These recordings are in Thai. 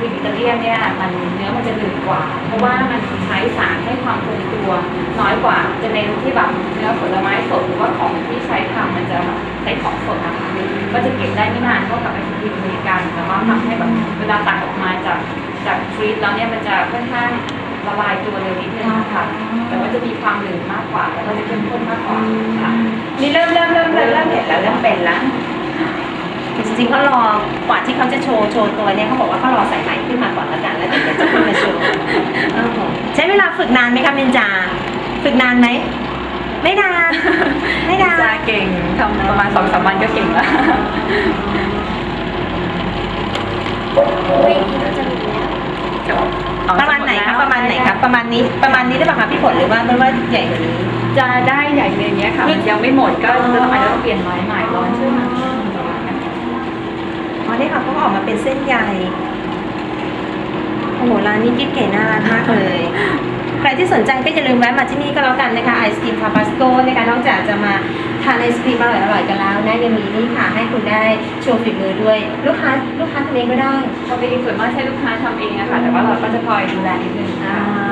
ครีมอิตาเลียนเนี่ยมันเนื้อมันจะหนืดกว่า เพราะว่ามันใช้สารให้ความคงตัว น้อยกว่าจะเน้นที่แบบเนื้อผลไม้สดหรือว่าของที่ใช้ทำมันจะใช้ของสดนะคะก็จะเก็บได้ไม่นานเท่ากับไอศครีมอเมริกันแต่ว่าทำให้แบบเวลาตักออกมาจากจากฟรีซแล้วเนี่ยมันจะค่อนข้างละลายตัวเร็วนิดนึงค่ะ แต่ว่าจะมีความหนืดมากกว่าแล้วก็จะเข้มข้นมากกว่าค่ะนี่เริ่มเริ่มเริ่มเริ่มเริ่มเห็นแล้วเริ่มเป็นแล้ว จริงๆเขารอกว่าที่เขาจะโชว์โชว์ตัวเนี่ยเขาบอกว่าเขารอใส่ใหม่ขึ้นมาก่อนแล้วกันแล้วเดี๋ยวจะขึ้นมาโชว์เออใช้เวลาฝึกนานไหมคะเบนจาฝึกนานไหมไม่นานไม่นานจะเก่งทำประมาณสองสามวันก็เก่งแล้วประมาณไหนครับประมาณไหนครับประมาณนี้ประมาณนี้ได้ป่ะคะพี่ฝนหรือว่ามันว่าใหญ่กว่านี้จะได้ใหญ่เลยางเงี้ยค่ะมันยังไม่หมดก็จะอาจจะต้องเปลี่ยนไม้ใหม่ร้อนชื่อมันประมาณนั้น อ๋อนี่ค่ะเขาก็ออกมาเป็นเส้นใยโอ้โหร้านนี้กิ๊บเก๋น่ารักมากเลย ใครที่สนใจก็อย่าลืมแวะมาที่นี่ก็แล้วกันนะคะไอศครีมคาปาสโกนะคะนอกจากจะมาทานไอศครีมอร่อยๆกันแล้วนะยังมีนี่ค่ะให้คุณได้โชว์ฝีมือด้วย ลูกค้าลูกค้าทำเองก็ได้ปกติส่วนมากใช้ลูกค้าทำเองอะค่ะ แต่ว่าเราก็จะคอยดูแลนิดนึงอ่าค่ะ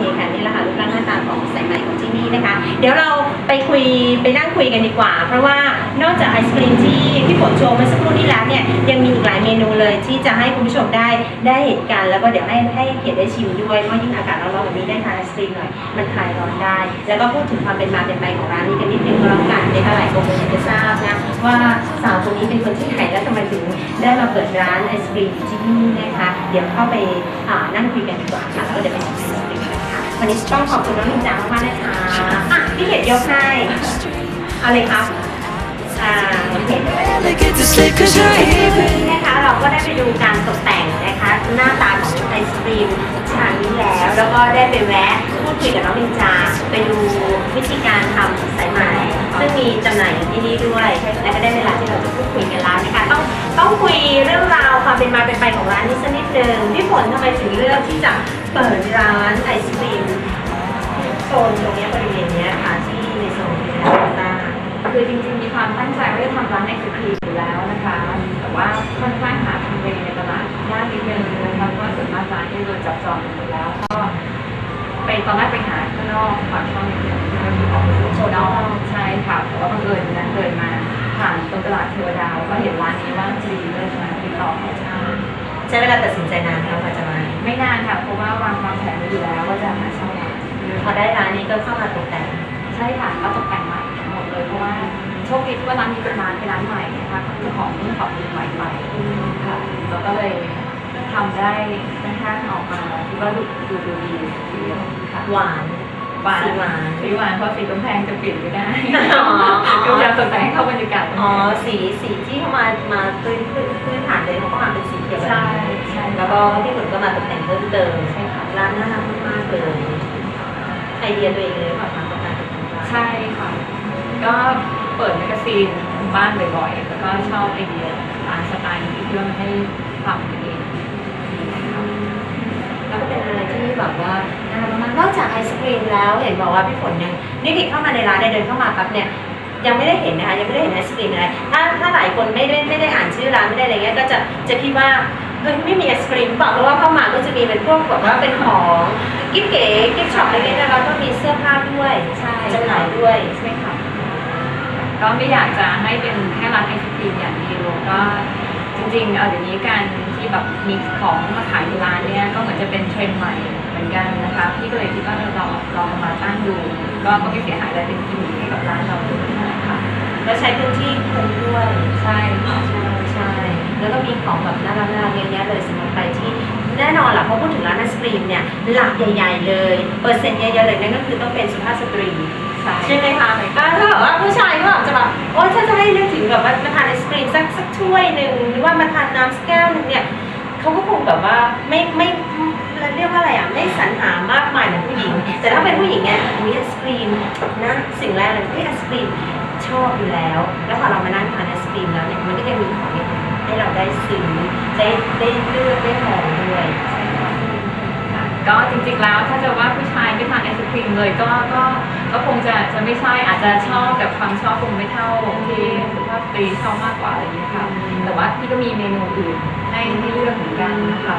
โอเคค่ะนี่แหละค่ะรูปร่างหน้าตาของสายไหมของที่นี่นะคะ เดี๋ยวเราไปคุยไปนั่งคุยกันดีกว่า เพราะว่านอกจากไอศครีมที่พี่ฝนโชว์เมื่อสักครู่นี้แล้วเนี่ยยังมีอีกหลายเมนูเลยที่จะให้คุณผู้ชมได้ได้เห็นกันแล้วก็เดี๋ยวให้ให้เขียนได้ชิมด้วยเพราะยิ่งอากาศร้อนๆแบบนี้ได้ทานไอศครีมหน่อยมันคลายร้อนได้ แล้วก็พูดถึงความเป็นมาเป็นไปของร้านนี้กันนิดนึงก็แล้วกันในหลายคนจะทราบนะว่าสาวคนนี้เป็นคนที่ไหนและทำไมถึงได้มาเปิดร้านไอศครีมอยู่ที่นี่นะคะ เดี๋ยวเข้าไปนั่งคุยกันดีกว่าค่ะแล้วเดี๋ยวไปชิมไอศครีม วันนี้ต้องขอบคุณน้องลินจามากๆนะคะอะพี่เขียนยกให้เอาเลยครับอ่าเห็ดนี่นะคะเราก็ได้ไปดูการตกแต่งนะคะ หน้าตาของไอศครีมชานี้แล้ว แล้วก็ได้ไปแวะ คุยกับน้องลินจาไปดูวิธีการทำสายไหมซึ่งมีจำหน่ายอยู่ที่นี่ด้วย และก็ได้เวลาที่เราจะพูดคุยกันแล้วนะคะต้องต้องคุยเรื่องราวความเป็นมาเป็นไปของร้านนี้สักนิดนึงพี่ฝนทำไมถึงเลือกที่จะเปิดร้านไอศครีมโซนตรงนี้บริเวณเนี้ย ใช้เวลาตัดสินใจนานไหมคะกว่าจะมาไม่นานค่ะ เพราะว่าวางวางแผนไว้อยู่แล้วว่าจะมาเช่าร้านพอได้ร้านนี้ก็เข้ามาตกแต่งใช่ค่ะก็ตกแต่งใหม่ทั้งหมดเลยเพราะว่าโชคดีที่ว่าร้านนี้เป็นร้านเป็นร้านใหม่นะคะเจ้าของเพิ่งปรับปรุงใหม่ไปค่ะเราก็เลยทำได้ค่อนข้างออกมาที่ว่าดูดูดูดีทีเดียวค่ะหวานห วานสีหวานสีหวานเพราะสีกำแพงจะเปลี่ยนไม่ได้อ๋อก็พยายามตกแต่งให้เข้าบรรยากาศอ๋อสีสีที่เข้ามามาพื้นพื้นพื้นฐานเลยเขาก็มาเป็นสีเขียวแบบใช่นี้ใช่แล้วก็ที่ฝนก็มาตกแต่งเพิ่มเติมใช่ค่ะร้านน่ารักมากๆเลยไอเดียตัวเองเลยเปล่าคะกับการตกแต่งร้านใช่ค่ะก็เปิดแมกกาซีนบ้านบ่อยๆแล้วก็ชอบไอเดียร้านสไตล์นี้ที่ว่ามันให้ทำเองดีนะคะแล้วก็เป็นอะไรที่แบบว่า น่ารักมากๆนอกจากไอศครีมแล้วเห็นบอกว่าพี่ฝนยังนี่กิเข้ามาในร้านเนี่ยเดินเข้ามาปั๊บเนี่ยยังไม่ได้เห็นนะคะยังไม่ได้เห็นไอศครีมอะไรถ้าถ้าหลายคนไม่ได้ไม่ได้อ่านชื่อร้านไม่ได้อะไรเงี้ยก็จะจะคิดว่าเฮ้ยไม่มีไอศครีมเปล่าเพราะว่าเข้ามาก็จะมีเป็นพวกแบบว่าเป็นของกิ๊บเก๋กิ๊บช็อปอะไรเงี้ยแล้วก็มีเสื้อผ้าด้วยใช่จำหน่ายด้วยใช่ค่ะก็ไม่อยากจะให้เป็นแค่ร้านไอศครีมอย่างเดียวก็ จริงๆ เออเดี๋ยวนี้การที่แบบมีของมาขายในร้านเนี่ยก็เหมือนจะเป็นเทรนด์ใหม่เหมือนกันนะคะพี่ก็เลยคิดว่าเออเราลองมาตั้งดู ก็ก็ไม่เสียหายอะไรเป็นกิมมิคให้กับร้านเราด้วยนะคะแล้วใช้พื้นที่คุ้มด้วยใช่ค่ะใช่ใช่แล้วก็มีของแบบน่ารักน่ารักเยอะแยะเลยสำหรับใครที่แน่นอนแหละเพราะพูดถึงร้านไอศครีมเนี่ยหลักใหญ่ ๆ เลย เปอร์เซ็นต์เยอะๆเลยนั่นก็คือต้องเป็นสุภาพสตรี ใช่ไหมคะก็ถ้าแบบว่าผู้ชายก็แบบจะแบบโอ๊ยถ้าจะให้นึกถึงแบบว่ามาทานไอศครีมสักสักถ้วยหนึ่งหรือว่ามาทานน้ำสแก้วหนึ่งเนี่ยเขาก็คงแบบว่าไม่ไม่เรียกว่าอะไรอะไม่สรรหามากมายเหมือนผู้หญิง แต่ถ้าเป็นผู้หญิงเนี่ยมีไอศครีมนะสิ่งแรกเลยที่ไอศครีมชอบอยู่แล้ว แล้วพอเรามานั่งทานไอศครีมแล้วเนี่ยมันก็จะมีของให้เราได้ซื้อได้ได้เลือกได้มอง ก็จริงๆแล้วถ้าจะว่าผู้ชายไม่ทานไอศครีมเลยก็ก็ก็คงจะจะไม่ใช่อาจจะชอบแต่ความชอบคงไม่เท่าที่สุภาพสตรีชอบมากกว่าอะไรอย่างเงี้ยค่ะแต่ว่าพี่ก็มีเมนูอื่นให้ให้เลือกเหมือนกันนะคะ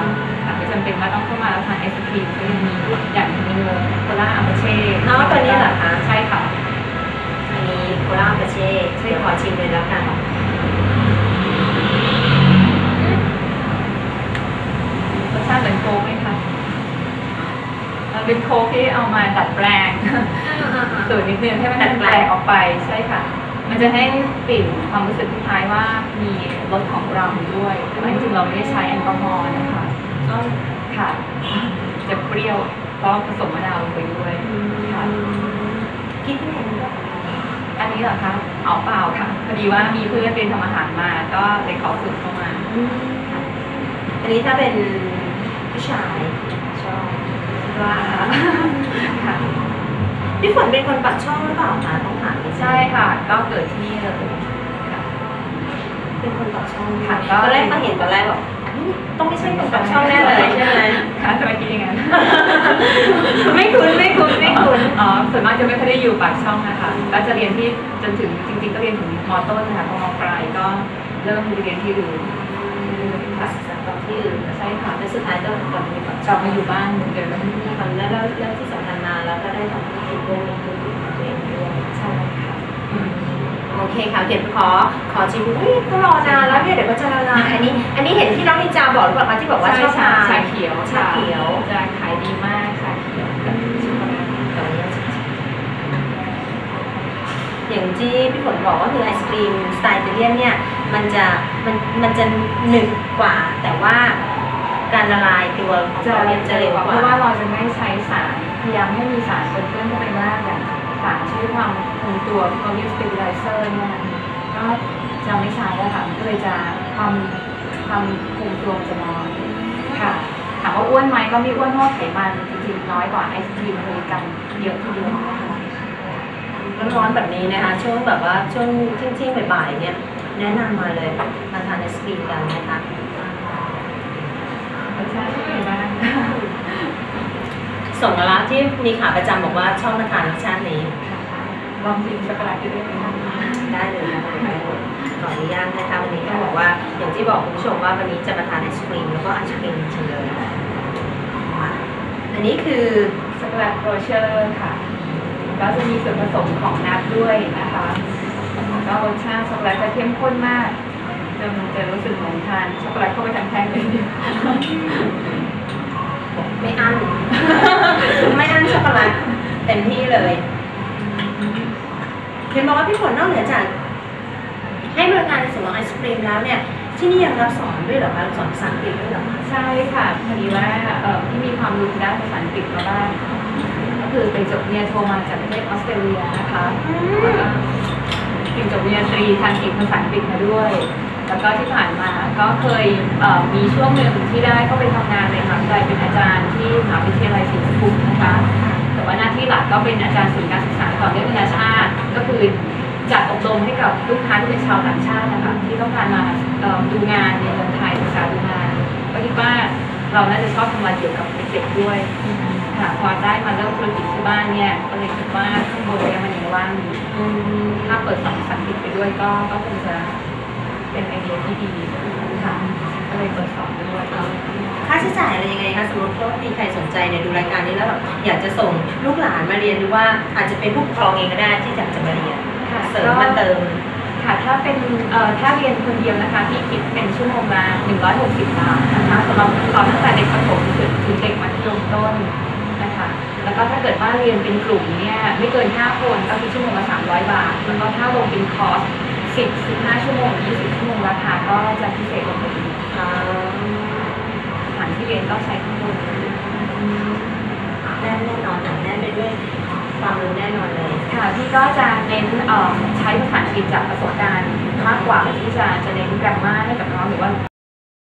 จำเป็นว่าต้องเข้ามาแล้วทานไอศครีมก็ยังมีอย่างเมนูโคลาอาปาเช่อ๋อตัวนี้เหรอคะใช่ค่ะอันนี้โคราปาเช่เดี๋ยวขอชิมเลยแล้วกันรสชาติเหมือนโค้กไหมคะมัน เป็นโค้กที่เอามาดัดแปลงสูตรนิดนึงให้มันดัดแปแปลลงกออกไปใช่ค่ะ มันจะให้กลิ่นความรู้สึกคล้ายๆว่ามีรสของเราด้วยแต่ว่าจริงๆเราไม่ได้ใช้แอลกอฮอล์นะคะอ๋อค่ะ จะเปรี้ยวเพราะผสมมะนาวลงไปด้วยค่ะคิดที่ไหนด้วยอันนี้เหรอคะเอาเปล่าค่ะพอดีว่ามีเพื่อนเป็นทำอาหารมา ก็เลยขอสูตรเข้ามาอันนี้ถ้าเป็นผู้ชายชอบ ว่าค่ะพี่ฝนเป็นคนปักช่องหรือเปล่าคะต้องถามนิดนึงใช่ค่ะ ก็เกิดที่นี่เลยค่ะเป็นคนปักช่องค่ะก็ตอนแรกมาเห็นตอนแรกแบบอืมต้องไม่ใช่คนปักช่องแน่เลยใช่ไหมค่ะทำไมคิดอย่างนั้น ไม่คุ้นไม่คุ้นไม่คุ้นอ๋อส่วนมากจะไม่ค่อยได้อยู่ปากช่องนะคะก็จะเรียนที่จนถึงจริงๆก็เรียนถึงมต้นนะคะพอมปลายก็เริ่มเรียนที่อื่น ปักจากตอนที่อื่นใช่ค่ะแล้วสุดท้ายก็กลับมาอยู่ปักกช่ลัอบงมาอยู่บ้านเหมือนเดิมทำแล้วแล้วแล้วที่สำคัญมาแล้วก็ได้ทำให้ตัวเองตัวเองด้วยใช่ค่ะโอเคค่ะเดี๋ยวขอขอชิมเฮ้ยก็รอนานแล้วเนี่ยเดี๋ยวก็จะละลายอันนี้ อันนี้เห็นที่น้องนินจาบอกหรือเปล่าคะที่บอกว่าชอบทานชาเขียวชาเขียวจะขายดีมากชาเขียวกับช็อกโกแลตขออนุญาตชิมอย่างที่พี่ฝนบอกก็คือไอศครีมสไตล์อิตาเลียนเนี่ย มันจะมันมันจะหนึบกว่า แต่ว่าการละลายตัวของจะเราเนี่ยจะเร็วกเพว่า ราะว่าเราจะไม่ใช้สารพยายามให้มีสารปนเปื้อนเข้าไปมากอย่างสารช่วยความคงตัวเขาเรียก stabilizer เนี่ยก็จะไม่ใช้แล้วค่ะมันก็เลยจะความความคงตัวมันจะน้อยค่ะถามว่าอ้วนไหมก็ไม่อ้วนเพราะว่าไขมันจริงๆน้อยกว่าไอศครีมอเมริกันเยอะทีเดียวนะคะ ร้อนๆแบบนี้นะคะช่วงแบบว่าช่วงเที่ยงๆบ่ายๆเนี่ย แนะนำมาเลยมาทานไอศครีมกันนะคะรสชาติเป็นไงบ้างส่งมาละที่มีขาประจำบอกว่าชอบมาทานรสชาตินี้ ลองชิมช็อกโกแลตด้วยไหมคะได้เลยนะได้เลยขออนุญาตนะคะวันนี้ต้องบอกว่าอย่างที่บอกคุณผู้ชมว่าวันนี้จะมาทานไอศครีมแล้วก็ไอศครีมจริงๆเลยมาอันนี้คือช็อกโกแลตโรเชอร์ค่ะก็จะมีส่วนผสมของนัทด้วยนะคะ แล้วก็รสชาติช็อกโกแลตจะเข้มข้นมากจนจะรู้สึกเหมือนทานช็อกโกแลตเข้าไปทั้งแท่งเลยไม่อั้นไม่อั้นช็อกโกแลตเต็มที่เลยเห็นบอกว่าพี่ฝนนอกเหนือจากให้บริการในส่วนของไอศครีมแล้วเนี่ยที่นี่ยังรับสอนด้วยเหรอคะรับสอนภาษาอังกฤษด้วยเหรอคะใช่ค่ะพอดีว่าเอ่อที่มีความรู้ด้านภาษาอังกฤษมาบ้างก็คือไปจบเนี่ยโทรมาจากประเทศออสเตรเลียนะคะแล้วก็ ถึงจบปริญญาตรีทางเอกภาษาอังกฤษมาด้วย แล้วก็ที่ผ่านมาก็เคยเมีช่วงหนึ่งที่ได้เข้าไปทำงานในมหาวิทยาลัยเป็นอาจารย์ที่มหาวิทยาลัยศรีปทุมนะคะ แต่ว่าหน้าที่หลักก็เป็นอาจารย์ศูนย์การศึกษาต่อเนื่องนานาชาติ ก็คือจัดอบรมให้กับลูกค้าที่เป็นชาวต่างชาตินะคะที่ต้องการมาดูงานในเมืองไทยศึกษาดูงานก็คิดว่าเราน่าจะชอบทำงานเกี่ยวกับเด็กๆด้วย ค่ะพอได้มาเริ่มธุรกิจที่บ้านเนี่ยก็เลยคิดว่าข้างบนเนี่ยมันยังว่างอยู่ถ้าเปิดสอนภาษาอังกฤษไปด้วยก็ก็คงจะเป็นไอเดียที่ดีค่ะก็เลยเปิดสอนด้วยค่าใช้จ่ายอะไรยังไงคะสมมติว่ามีใครสนใจเนี่ยดูรายการนี้แล้วแบบอยากจะส่งลูกหลานมาเรียนหรือว่าอาจจะเป็นผู้ปกครองเองก็ได้ที่อยากจะมาเรียนค่ะเสริมมาเติมค่ะถ้าเป็นเอ่อถ้าเรียนคนเดียวนะคะพี่คิดเป็นชั่วโมงละ160 บาทนะคะสำหรับสอนตั้งแต่เด็กประถมถึงถึงเด็กมัธยมต้นนะคะ แล้วก็ถ้าเกิดว่าเรียนเป็นกลุ่มเนี่ยไม่เกิน 5 คนก็คือชั่วโมงละ300 บาท แล้วก็ถ้าลงเป็นคอร์ส10 15 ชั่วโมง 20 ชั่วโมงราคาก็จะพิเศษกว่าปกติสถานที่เรียนก็ใช้ข้างบนแน่นแน่นอนหนักแน่นไปด้วยความรู้แน่นอนเลย ค่ะพี่ก็จะเน้นใช้ภาษาอังกฤษจากประสบการณ์มากกว่าที่จะจะเน้นแกรมมาให้กับน้องหรือว่า